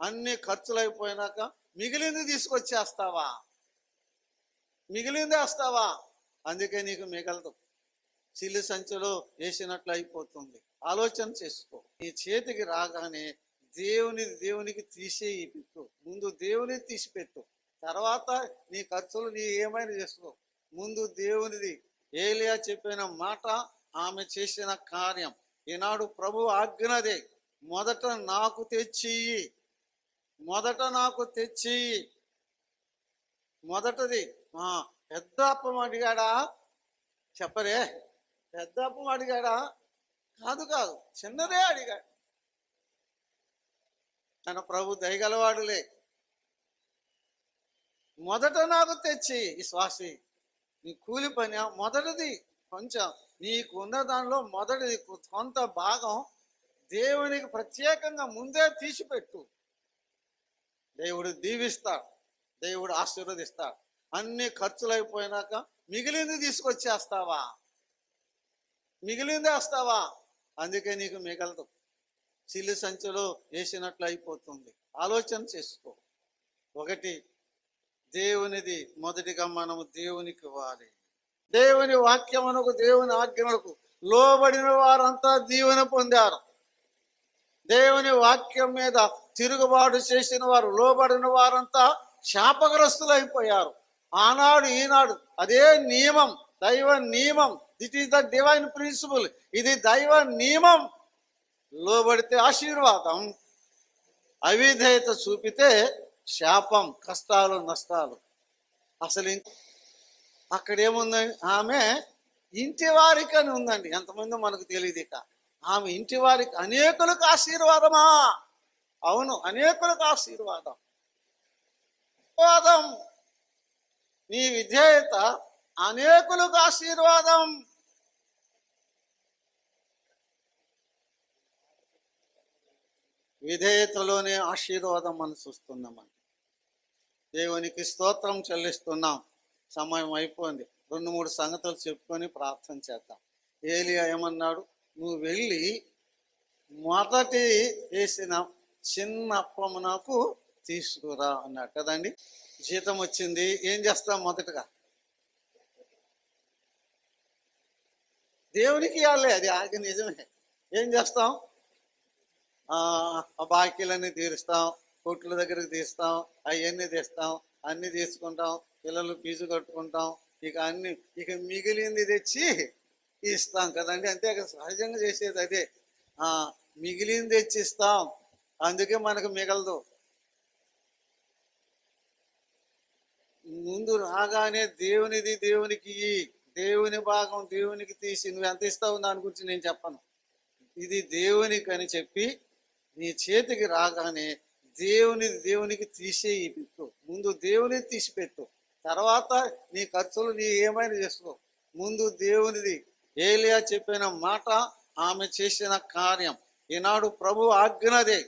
అన్ని ఖర్చులు అయిపోయినాక మిగిలింది తీసుకొచ్చేస్తావా? మిగిలింది వేస్తావా? అందుకే నీకు మిగలదు. చిల్లి సంచులో వేసినట్లు అయిపోతుంది ఆలోచన చేసుకో. నీ చేతికి రాగానే దేవుని దేవునికి తీసేయి పెట్టు ముందు దేవుని తీసిపెట్టు. తర్వాత నీ ఖర్చులు నీ ఏమైనా చేసుకో. ముందు దేవునిది. ఏలియా చెప్పిన మాట ఆమె చేసిన కార్యం. ఈనాడు ప్రభు ఆజ్ఞదే. మొదట నాకు తెచ్చియి మొదట నాకు తెచ్చి మొదటది ఆ, పెద్ద అప్పం అడిగాడా? చెప్పరే పెద్ద అప్పం అడిగాడా? కాదు కాదు చిన్నదే అడిగాడు తన ప్రభు దయగలవాడులే. మొదట నాకు తెచ్చి ఈ శ్వాసి నీ కూలి పని మొదటిది కొంచెం నీకు ఉన్న దానిలో మొదటిది కొంత భాగం దేవునికి ప్రత్యేకంగా ముందే తీసిపెట్టు. దేవుడు దీవిస్తాడు దేవుడు ఆశీర్వదిస్తాడు అన్ని ఖర్చులు అయిపోయినాక మిగిలింది తీసుకొచ్చేస్తావా? మిగిలింది వేస్తావా? అందుకే నీకు మిగలదు. చిల్లి సంచులు వేసినట్లు అయిపోతుంది. ఆలోచన చేసుకో. ఒకటి దేవునిది మొదటిగా మనము దేవునికి ఇవ్వాలి. దేవుని వాక్యమునకు దేవుని ఆజ్ఞలకు లోబడిన వారంతా దీవెన పొందారు. దేవుని వాక్యం మీద తిరుగుబాటు చేసిన వారు లోబడిన వారంతా శాపగ్రస్తులు అయిపోయారు ఆనాడు ఈనాడు అదే నియమం దైవ నియమం. This is the divine principle ఇది దైవ నియమం. లోబడితే ఆశీర్వాదం అవిధేయత చూపితే శాపం కష్టాలు నష్టాలు. అసలు అక్కడేముందని ఆమె ఇంటి వారికని ఉందండి. ఎంతమంది మనకు తెలియదు ఇక. ఆమె ఇంటి వారికి అనేకులకు ఆశీర్వాదమా? అవును అనేకులకు ఆశీర్వాదం. ఆశీర్వాదం. నీ విధేయత అనేకులకు ఆశీర్వాదం. విధేయతలోనే ఆశీర్వాదం మనం చూస్తున్నామండి దేవునికి స్తోత్రం చెల్లిస్తున్నాం. సమయం అయిపోయింది. రెండు మూడు సంగతులు చెప్పుకొని ప్రార్థన చేద్దాం. ఏలియా ఏమన్నాడు? నువ్వు వెళ్ళి మొదటి వేసిన చిన్న అప్పము నాకు తీసుకురా అన్నాడు. కదండి? జీతం వచ్చింది. ఏం చేస్తాం మొదటగా? దేవునికి ఇవ్వాలి. అది ఆగి నిజమే. ఏం చేస్తాం? ఆ బాకీలన్నీ తీరుస్తాం. కొట్ల దగ్గరికి తీస్తాం అవన్నీ తీస్తాం. అన్ని తీసుకుంటాం. పిల్లలు ఫీజు కట్టుకుంటాం. ఇక అన్ని ఇక మిగిలింది తెచ్చి ఇస్తాం కదండి. అంతే సహజంగా చేసేది అదే. మిగిలింది తెచ్చి ఇస్తాం అందుకే మనకు మిగలదు. ముందు రాగానే దేవునిది దేవునికి దేవుని భాగం దేవునికి తీసి నువ్వు ఎంత ఇస్తావు దాని గురించి నేను చెప్పను. ఇది దేవునికి అని చెప్పి నీ చేతికి రాగానే దేవుని దేవునికి తీసేయి పెట్టు. ముందు దేవుని తీసి పెట్టు. తర్వాత నీ ఖర్చులు నీ ఏమైనా చేసుకో. ముందు దేవునిది ఏలియా చెప్పిన మాట ఆమె చేసిన కార్యం. ఈనాడు ప్రభు ఆజ్ఞదే